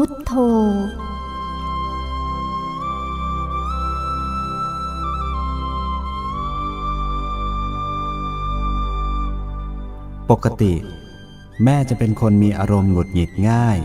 พุทโธ ปกติ แม่จะเป็นคนมีอารมณ์หงุดหงิดง่าย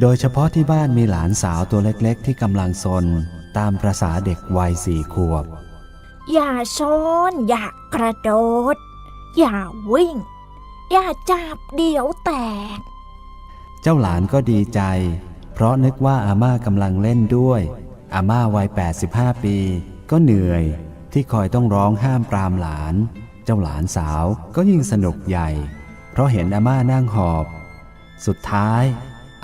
โดยเฉพาะที่บ้านมีหลานสาวตัวเล็กๆ ที่กำลังซนตามประษาเด็กวัยสี่ขวบ อย่าโซนอย่ากระโดด อย่าวิ่ง อย่าจับเดี๋ยวแตก เจ้าหลานก็ดีใจ เพราะนึกว่าอาม่ากำลังเล่นด้วย อาม่าวัย 85 ปี ก็เหนื่อยที่คอยต้องร้องห้ามปรามหลาน เจ้าหลานสาวก็ยิ่งสนุกใหญ่ เพราะเห็นอาม่านั่งหอบ สุดท้าย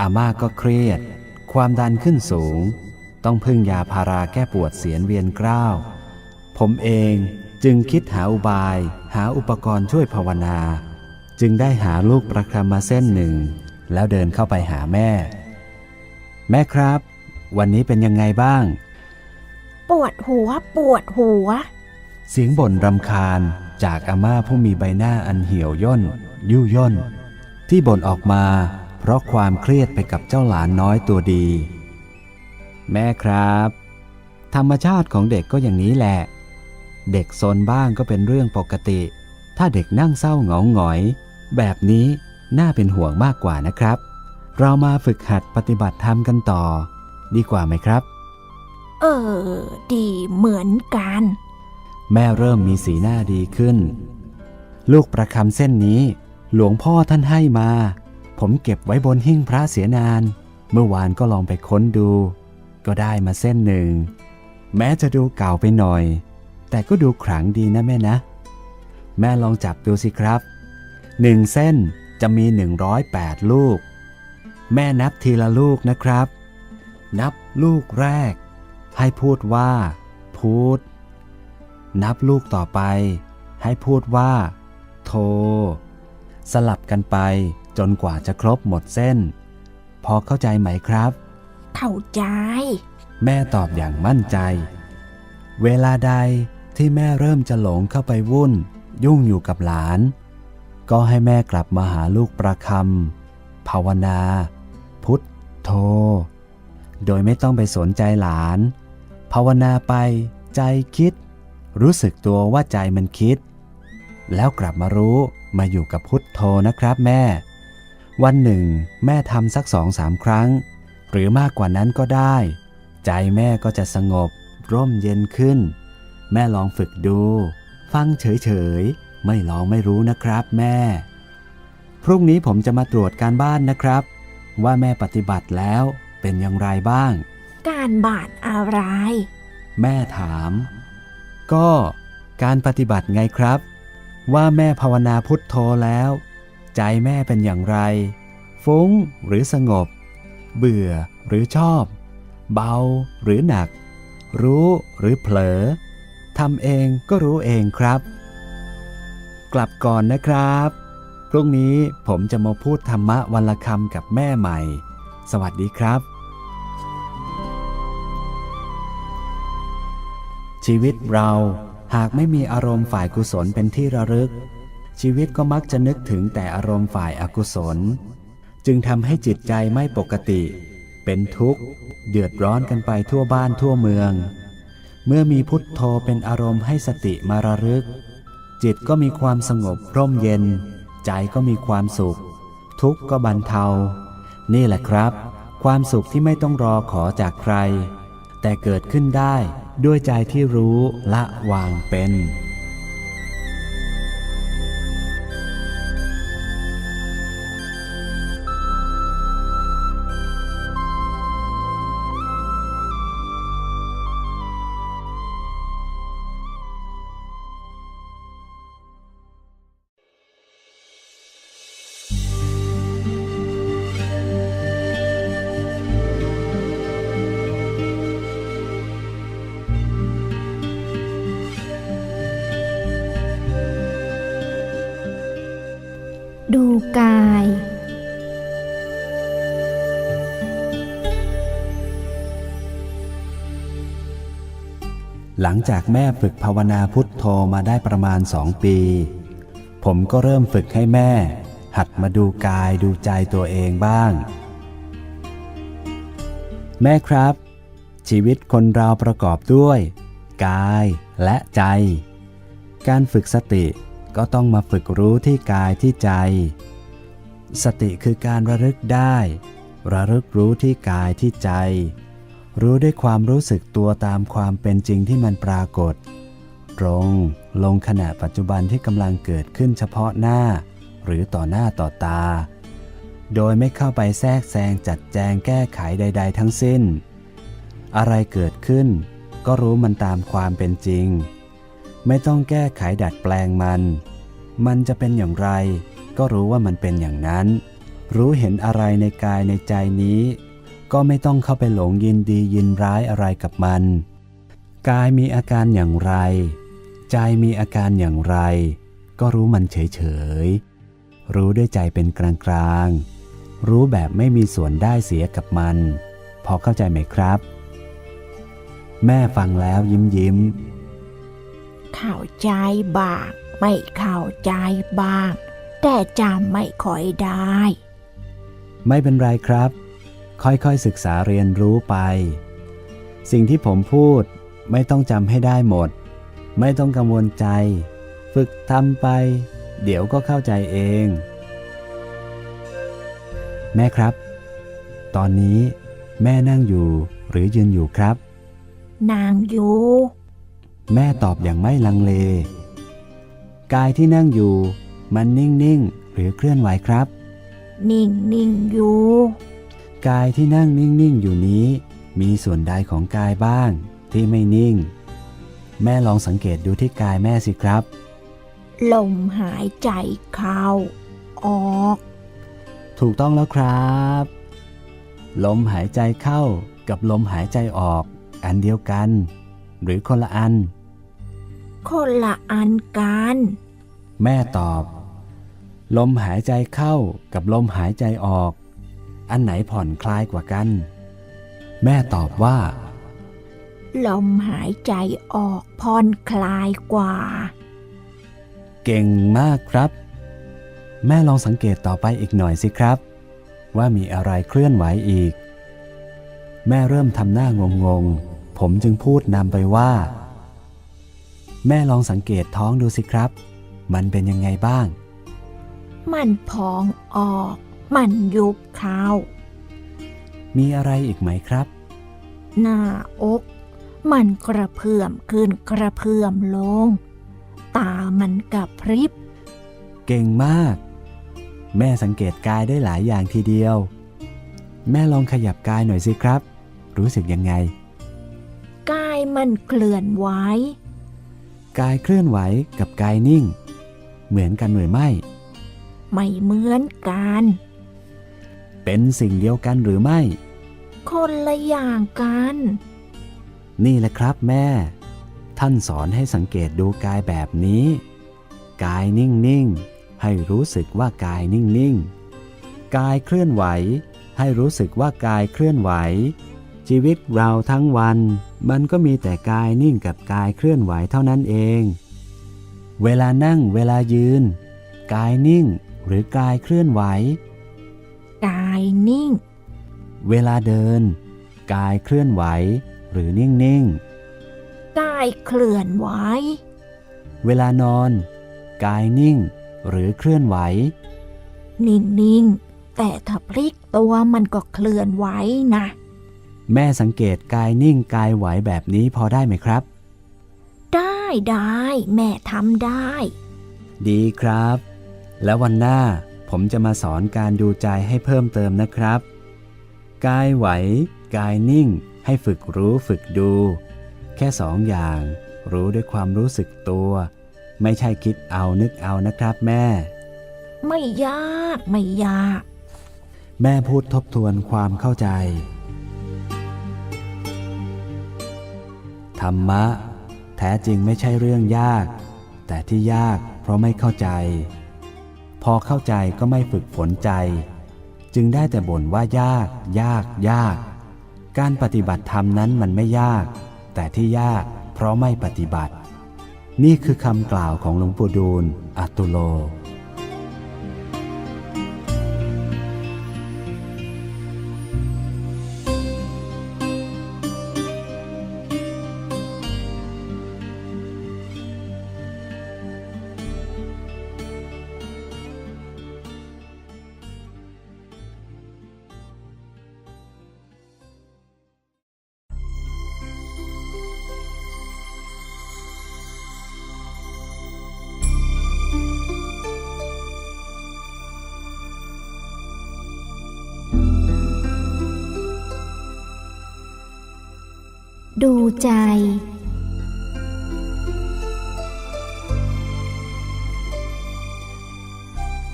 อาม่าก็เครียด ความดันขึ้นสูง ต้องพึ่งยาพาราแก้ปวดเสียนเวียนกล้าว ผมเองจึงคิดหาอุบาย หาอุปกรณ์ช่วยภาวนา จึงได้หาลูกประคำมาเส้นหนึ่ง แล้วเดินเข้าไปหาแม่ แม่ครับ วันนี้เป็นยังไงบ้าง ปวดหัวปวดหัว เสียงบ่นรำคาญจากอาม่าผู้มีใบหน้าอันเหี่ยวย่น ยุ่ยย่น ที่บ่นออกมา เพราะความเครียดไปกับเจ้าหลานน้อยตัวดี แม่ครับ ธรรมชาติของเด็กก็อย่างนี้แหละ เด็กซนบ้างก็เป็นเรื่องปกติ ถ้าเด็กนั่งเศร้าเหงาหงอย แบบนี้ น่าเป็นห่วงมากกว่านะครับ เรามาฝึกหัดปฏิบัติธรรมกันต่อ ดีกว่าไหมครับ เออ ดีเหมือนกัน แม่เริ่มมีสีหน้าดีขึ้น ลูกประคำเส้นนี้ หลวงพ่อท่านให้มา ผมเก็บไว้บนหิ้งพระเสียนาน เมื่อวานก็ลองไปค้นดู ก็ได้มาเส้นหนึ่ง แม้จะดูเก่าไปหน่อย แต่ก็ดูขลังดีนะแม่นะ แม่ลองจับดูสิครับหนึ่งเส้น จะมี 108 ลูก แม่นับทีละลูกนะครับ นับลูกแรก ให้พูดว่า พูด นับลูกต่อไป ให้พูดว่า โท สลับกันไปจนกว่าจะครบหมดเส้น พอเข้าใจไหมครับ เข้าใจ แม่ตอบอย่างมั่นใจ เวลาใดที่แม่เริ่มจะหลงเข้าไปวุ่น ยุ่งอยู่กับหลาน ก็ให้แม่กลับมาหาลูกประคำภาวนา พุทโธ โดยไม่ต้องไปสนใจหลาน ภาวนาไปใจคิด รู้สึกตัวว่าใจมันคิด แล้วกลับมารู้มาอยู่กับพุทโธนะครับแม่ วันหนึ่ง แม่ทำสักสองสามครั้ง หรือมากกว่านั้นก็ได้ ใจแม่ก็จะสงบ ร่มเย็นขึ้น แม่ลองฝึกดู ฟังเฉยๆ ไม่ลองไม่รู้นะครับแม่ พรุ่งนี้ผมจะมาตรวจการบ้านนะครับ ว่าแม่ปฏิบัติแล้วเป็นอย่างไรบ้าง การบาดอะไร แม่ถาม ก็การปฏิบัติไงครับ ว่าแม่ภาวนาพุทโธแล้ว ใจแม่เป็นอย่างไร ฟุ้งหรือสงบ เบื่อหรือชอบ เบาหรือหนัก รู้หรือเผลอทำเองก็รู้เองครับ กลับก่อนนะครับ พรุ่งนี้ผมจะมาพูดธรรมะวันละคำกับแม่ใหม่ สวัสดีครับ ชีวิตเราหากไม่มีอารมณ์ฝ่ายกุศลเป็นที่ระลึก ชีวิตก็มักจะนึกถึงแต่อารมณ์ฝ่ายอากุศล จึงทำให้จิตใจไม่ปกติ เป็นทุกข์ เดือดร้อนกันไปทั่วบ้านทั่วเมือง เมื่อมีพุทโธเป็นอารมณ์ให้สติมาระลึก จิตก็มีความสงบร่มเย็น ใจก็มีความสุข ทุกข์ก็บรรเทา นี่แหละครับ ความสุขที่ไม่ต้องรอขอจากใคร แต่เกิดขึ้นได้ด้วยใจที่รู้ละวางเป็น ดูกาย หลังจากแม่ฝึกภาวนาพุทโธมาได้ประมาณสองปี ผมก็เริ่มฝึกให้แม่ หัดมาดูกายดูใจตัวเองบ้าง แม่ครับ ชีวิตคนเราประกอบด้วย กายและใจ การฝึกสติ ก็ต้องมาฝึกรู้ที่กายที่ใจ สติคือการระลึกได้ ระลึกรู้ที่กายที่ใจ รู้ด้วยความรู้สึกตัวตามความเป็นจริงที่มันปรากฏ ตรงลงขณะปัจจุบันที่กำลังเกิดขึ้นเฉพาะหน้า หรือต่อหน้าต่อตา โดยไม่เข้าไปแทรกแซงจัดแจงแก้ไขใด ๆ ทั้งสิ้น อะไรเกิดขึ้น ก็รู้มันตามความเป็นจริง ไม่ต้องแก้ไขดัดแปลงมัน มันจะเป็นอย่างไร ก็รู้ว่ามันเป็นอย่างนั้น รู้เห็นอะไรในกายในใจนี้ ก็ไม่ต้องเข้าไปหลงยินดียินร้ายอะไรกับมัน กายมีอาการอย่างไร ใจมีอาการอย่างไร ก็รู้มันเฉยๆรู้ด้วยใจเป็นกลางๆรู้แบบไม่มีส่วนได้เสียกับมัน พอเข้าใจไหมครับ แม่ฟังแล้วยิ้มยิ้ม เข้าใจบ้าง ไม่เข้าใจบ้าง แต่จำไม่ค่อยได้ ไม่เป็นไรครับ ค่อยๆศึกษาเรียนรู้ไป สิ่งที่ผมพูดไม่ต้องจำให้ได้หมด ไม่ต้องกังวลใจ ฝึกทำไป เดี๋ยวก็เข้าใจเอง แม่ครับ ตอนนี้แม่นั่งอยู่หรือยืนอยู่ครับ นางอยู่ แม่ตอบอย่างไม่ลังเล กายที่นั่งอยู่ มันนิ่งๆหรือเคลื่อนไหวครับ นิ่งนิ่งอยู่ กายที่นั่งนิ่งๆอยู่นี้ มีส่วนใดของกายบ้างที่ไม่นิ่ง แม่ลองสังเกตดูที่กายแม่สิครับ ลมหายใจเข้า ออก ถูกต้องแล้วครับ ลมหายใจเข้ากับลมหายใจออก อันเดียวกัน หรือคนละอัน คนละอันกัน แม่ตอบ ลมหายใจเข้ากับลมหายใจออก อันไหนผ่อนคลายกว่ากัน แม่ตอบว่า ลมหายใจออกผ่อนคลายกว่า เก่งมากครับ แม่ลองสังเกตต่อไปอีกหน่อยสิครับ ว่ามีอะไรเคลื่อนไหวอีก แม่เริ่มทำหน้างงงๆผมจึงพูดนำไปว่า แม่ลองสังเกตท้องดูสิครับ มันเป็นยังไงบ้าง มันพองออก มันยุบเข้า มีอะไรอีกไหมครับ หน้าอก มันกระเพื่อมขึ้นกระเพื่อมลง ตามันกับพริบ เก่งมาก แม่สังเกตกายได้หลายอย่างทีเดียว แม่ลองขยับกายหน่อยสิครับ รู้สึกยังไง กายมันเคลื่อนไหว กายเคลื่อนไหวกับกายนิ่ง เหมือนกันหรือไม่ ไม่เหมือนกัน เป็นสิ่งเดียวกันหรือไม่ คนละอย่างกัน นี่แหละครับแม่ ท่านสอนให้สังเกตดูกายแบบนี้ กายนิ่งๆ ให้รู้สึกว่ากายนิ่งๆ กายเคลื่อนไหว ให้รู้สึกว่ากายเคลื่อนไหว ชีวิตเราทั้งวัน มันก็มีแต่กายนิ่งกับกายเคลื่อนไหวเท่านั้นเอง เวลานั่งเวลายืน กายนิ่งหรือกายเคลื่อนไหว กายนิ่ง เวลาเดิน กายเคลื่อนไหว หรือนิ่งๆกายเคลื่อนไหว เวลานอน กายนิ่ง หรือเคลื่อนไหว นิ่งๆแต่ถ้าพลิกตัวมันก็เคลื่อนไหวนะ แม่สังเกตกายนิ่งกายไหวแบบนี้พอได้ไหมครับ ได้ได้ แม่ทำได้ ดีครับ แล้ววันหน้าผมจะมาสอนการดูใจให้เพิ่มเติมนะครับ กายไหว กายนิ่ง ให้ฝึกรู้ฝึกดู แค่สองอย่าง รู้ด้วยความรู้สึกตัว ไม่ใช่คิดเอานึกเอานะครับแม่ ไม่ยากไม่ยาก แม่พูดทบทวนความเข้าใจ ธรรมะ แท้จริงไม่ใช่เรื่องยาก แต่ที่ยากเพราะไม่เข้าใจ พอเข้าใจก็ไม่ฝึกฝนใจ จึงได้แต่บ่นว่ายาก ยาก ยาก การปฏิบัติธรรมนั้นมันไม่ยาก แต่ที่ยากเพราะไม่ปฏิบัติ นี่คือคำกล่าวของหลวงปู่ดูลย์อัตตุโล ดูใจ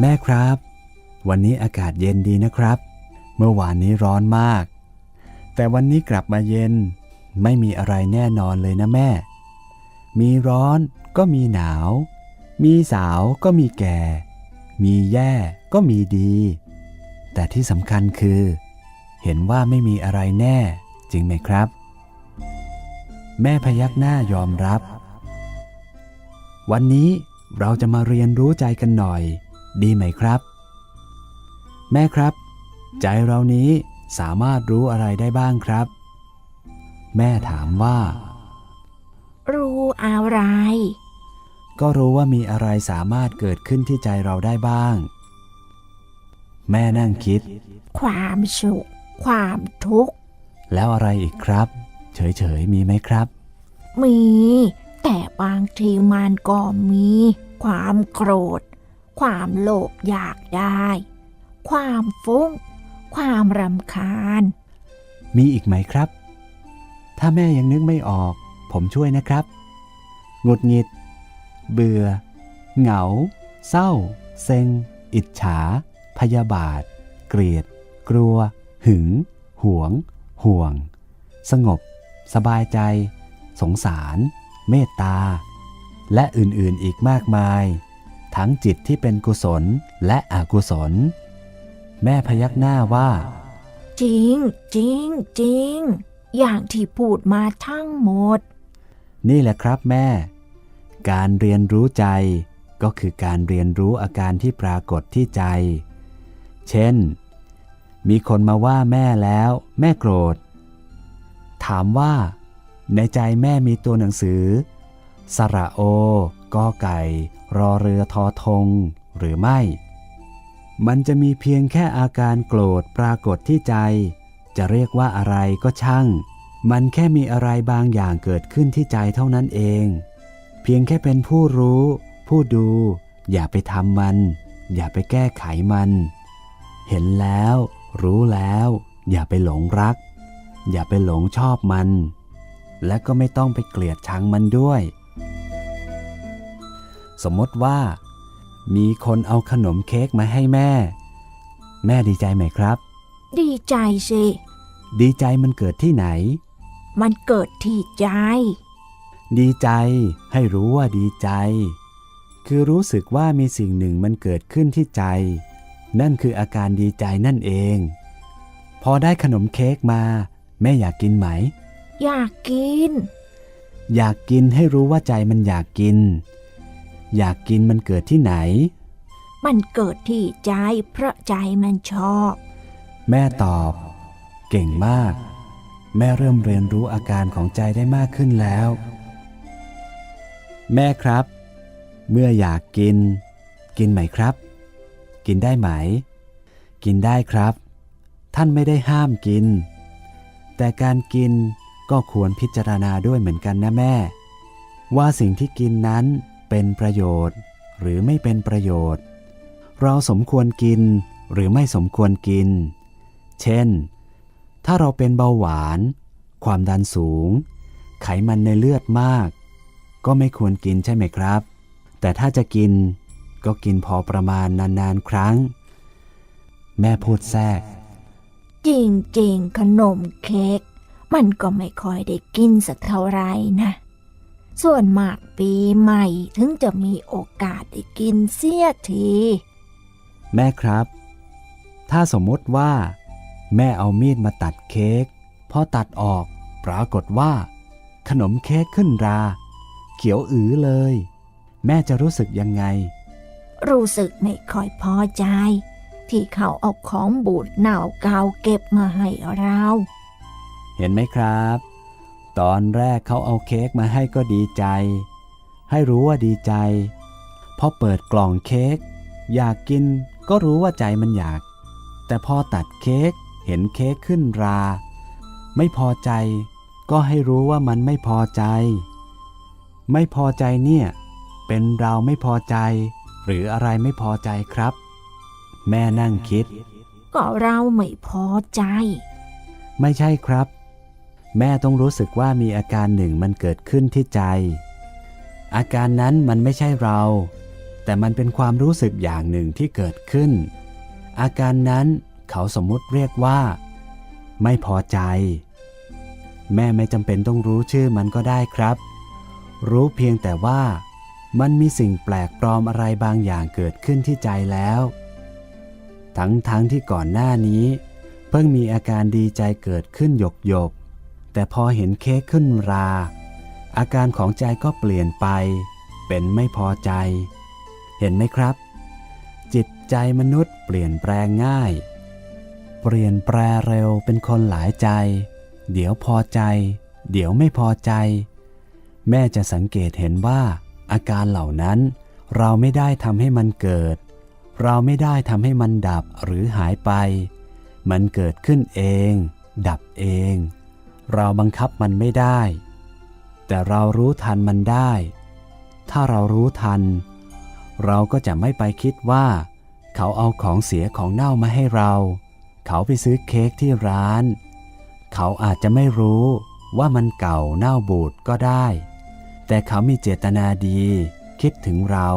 แม่ครับ วันนี้อากาศเย็นดีนะครับ เมื่อวานนี้ร้อนมาก แต่วันนี้กลับมาเย็น ไม่มีอะไรแน่นอนเลยนะแม่ มีร้อนก็มีหนาว มีสาวก็มีแก่ มีแย่ก็มีดี แต่ที่สำคัญคือ เห็นว่าไม่มีอะไรแน่ จริงไหมครับ แม่พยักหน้ายอมรับ วันนี้เราจะมาเรียนรู้ใจกันหน่อย ดีไหมครับ แม่ครับ ใจเรานี้สามารถรู้อะไรได้บ้างครับ แม่ถามว่า รู้อะไร ก็รู้ว่ามีอะไรสามารถเกิดขึ้นที่ใจเราได้บ้าง แม่นั่งคิด ความสุข ความทุกข์ แล้วอะไรอีกครับ เฉยๆมีไหมครับ มี แต่บางทีมันก็มี ความโกรธ ความโลภอยากได้ ความฟุ้ง ความรำคาญ มีอีกไหมครับ ถ้าแม่ยังนึกไม่ออก ผมช่วยนะครับหงุดหงิด เบื่อ เหงา เศร้า เซ็ง อิจฉา พยาบาท เกลียด กลัว หึง หวง ห่วง สงบ สบายใจ สงสาร เมตตา และอื่นๆอีกมากมาย ทั้งจิตที่เป็นกุศลและอกุศล แม่พยักหน้าว่า จริงจริงจริงอย่างที่พูดมาทั้งหมด นี่แหละครับแม่ การเรียนรู้ใจก็คือการเรียนรู้อาการที่ปรากฏที่ใจ เช่น มีคนมาว่าแม่แล้ว แม่โกรธ ถามว่า ในใจแม่มีตัวหนังสือ สระโอกอไก่ รอเรือทอทง หรือไม่ มันจะมีเพียงแค่อาการโกรธปรากฏที่ใจ จะเรียกว่าอะไรก็ช่าง มันแค่มีอะไรบางอย่างเกิดขึ้นที่ใจเท่านั้นเอง เพียงแค่เป็นผู้รู้ ผู้ดู อย่าไปทำมัน อย่าไปแก้ไขมัน เห็นแล้ว รู้แล้ว อย่าไปหลงรัก อย่าไปหลงชอบมัน และก็ไม่ต้องไปเกลียดชังมันด้วย สมมติว่า มีคนเอาขนมเค้กมาให้แม่ แม่ดีใจไหมครับ ดีใจสิ ดีใจมันเกิดที่ไหน มันเกิดที่ใจ ดีใจ ให้รู้ว่าดีใจ คือรู้สึกว่ามีสิ่งหนึ่งมันเกิดขึ้นที่ใจ นั่นคืออาการดีใจนั่นเอง พอได้ขนมเค้กมา แม่อยากกินไหม อยากกิน อยากกินให้รู้ว่าใจมันอยากกิน อยากกินมันเกิดที่ไหน มันเกิดที่ใจเพราะใจมันชอบ แม่ตอบ เก่งมาก แม่เริ่มเรียนรู้อาการของใจได้มากขึ้นแล้ว แม่ครับ เมื่ออยากกิน กินไหมครับ กินได้ไหม กินได้ครับ ท่านไม่ได้ห้ามกิน แต่การกินก็ควรพิจารณาด้วยเหมือนกันนะแม่ ว่าสิ่งที่กินนั้นเป็นประโยชน์ หรือไม่เป็นประโยชน์ เราสมควรกินหรือไม่สมควรกิน เช่น ถ้าเราเป็นเบาหวาน ความดันสูง ไขมันในเลือดมาก ก็ไม่ควรกินใช่ไหมครับ แต่ถ้าจะกินก็กินพอประมาณนานๆครั้ง แม่พูดแทรก จริงๆ ขนมเค้กมันก็ไม่ค่อยได้กินสักเท่าไหรนะ ส่วนมากปีใหม่ถึงจะมีโอกาสได้กินเสียที แม่ครับ ถ้าสมมติว่า แม่เอามีดมาตัดเค้กพอตัดออกปรากฏว่า ขนมเค้กขึ้นรา เขียวอือเลย แม่จะรู้สึกยังไง รู้สึกไม่ค่อยพอใจ ที่เขาเอาของบูดเน่าเกาเก็บมาให้เรา เห็นไหมครับ ตอนแรกเขาเอาเค้กมาให้ก็ดีใจ ให้รู้ว่าดีใจพอเปิดกล่องเค้กอยากกินก็รู้ว่าใจมันอยาก แต่พอตัดเค้กเห็นเค้กขึ้นรา ไม่พอใจ ก็ให้รู้ว่ามันไม่พอใจ ไม่พอใจเนี่ย เป็นเราไม่พอใจ หรืออะไรไม่พอใจครับ แม่นั่งคิด ก็เราไม่พอใจ ไม่ใช่ครับ แม่ต้องรู้สึกว่ามีอาการหนึ่งมันเกิดขึ้นที่ใจ อาการนั้นมันไม่ใช่เรา แต่มันเป็นความรู้สึกอย่างหนึ่งที่เกิดขึ้น อาการนั้นเขาสมมุติเรียกว่า ไม่พอใจ แม่ไม่จำเป็นต้องรู้ชื่อมันก็ได้ครับ รู้เพียงแต่ว่ามันมีสิ่งแปลกปลอมอะไรบางอย่างเกิดขึ้นที่ใจแล้ว ทั้งทั้งที่ก่อนหน้านี้ เพิ่งมีอาการดีใจเกิดขึ้นหยกหยก แต่พอเห็นเค้กขึ้นรา อาการของใจก็เปลี่ยนไป เป็นไม่พอใจ เห็นไหมครับ จิตใจมนุษย์เปลี่ยนแปลงง่าย เปลี่ยนแปลเร็วเป็นคนหลายใจ เดี๋ยวพอใจ เดี๋ยวไม่พอใจ แม่จะสังเกตเห็นว่าอาการเหล่านั้นเราไม่ได้ทำให้มันเกิด เราไม่ได้ทำให้มันดับหรือหายไป มันเกิดขึ้นเอง ดับเอง เราบังคับมันไม่ได้ แต่เรารู้ทันมันได้ ถ้าเรารู้ทัน เราก็จะไม่ไปคิดว่า เขาเอาของเสียของเน่ามาให้เรา เขาไปซื้อเค้กที่ร้าน เขาอาจจะไม่รู้ว่ามันเก่าเน่าบูดก็ได้ แต่เขามีเจตนาดี คิดถึงเรา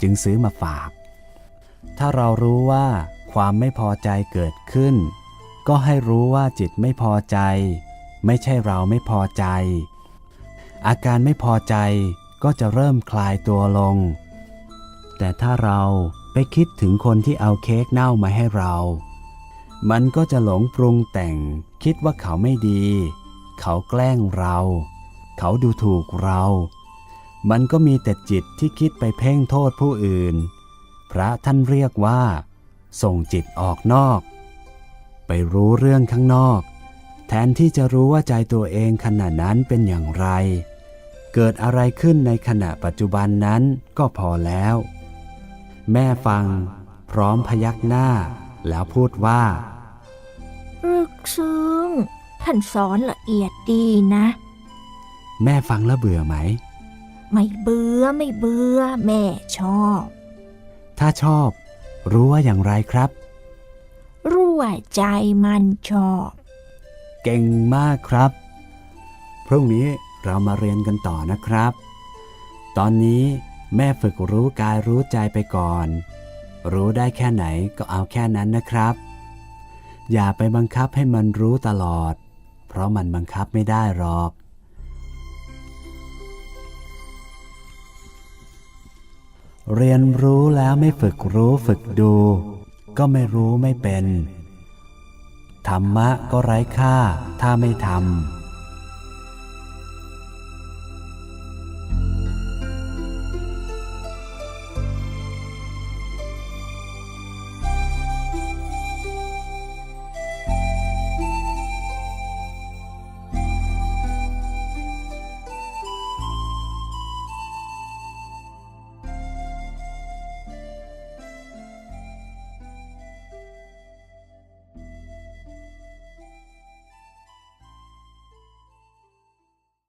จึงซื้อมาฝาก ถ้าเรารู้ว่าความไม่พอใจเกิดขึ้น ก็ให้รู้ว่าจิตไม่พอใจ ไม่ใช่เราไม่พอใจ อาการไม่พอใจก็จะเริ่มคลายตัวลง แต่ถ้าเราไปคิดถึงคนที่เอาเค้กเน่ามาให้เรา มันก็จะหลงปรุงแต่ง คิดว่าเขาไม่ดี เขาแกล้งเรา เขาดูถูกเรา มันก็มีแต่จิตที่คิดไปเพ่งโทษผู้อื่น พระท่านเรียกว่า ส่งจิตออกนอก ไปรู้เรื่องข้างนอก แทนที่จะรู้ว่าใจตัวเองขณะนั้นเป็นอย่างไร เกิดอะไรขึ้นในขณะปัจจุบันนั้นก็พอแล้ว แม่ฟัง พร้อมพยักหน้า แล้วพูดว่ารึกซึ้งท่านสอนละเอียดดีนะ แม่ฟังแล้วเบื่อไหม ไม่เบื่อไม่เบื่อแม่ชอบ ถ้าชอบ รู้ว่าอย่างไรครับ รู้ว่าใจมันชอบ เก่งมากครับ พรุ่งนี้เรามาเรียนกันต่อนะครับ ตอนนี้แม่ฝึกรู้กายรู้ใจไปก่อน รู้ได้แค่ไหนก็เอาแค่นั้นนะครับ อย่าไปบังคับให้มันรู้ตลอด เพราะมันบังคับไม่ได้หรอก เรียนรู้แล้วไม่ฝึกรู้ฝึกดู ก็ไม่รู้ไม่เป็น ธรรมะก็ไร้ค่าถ้าไม่ทำ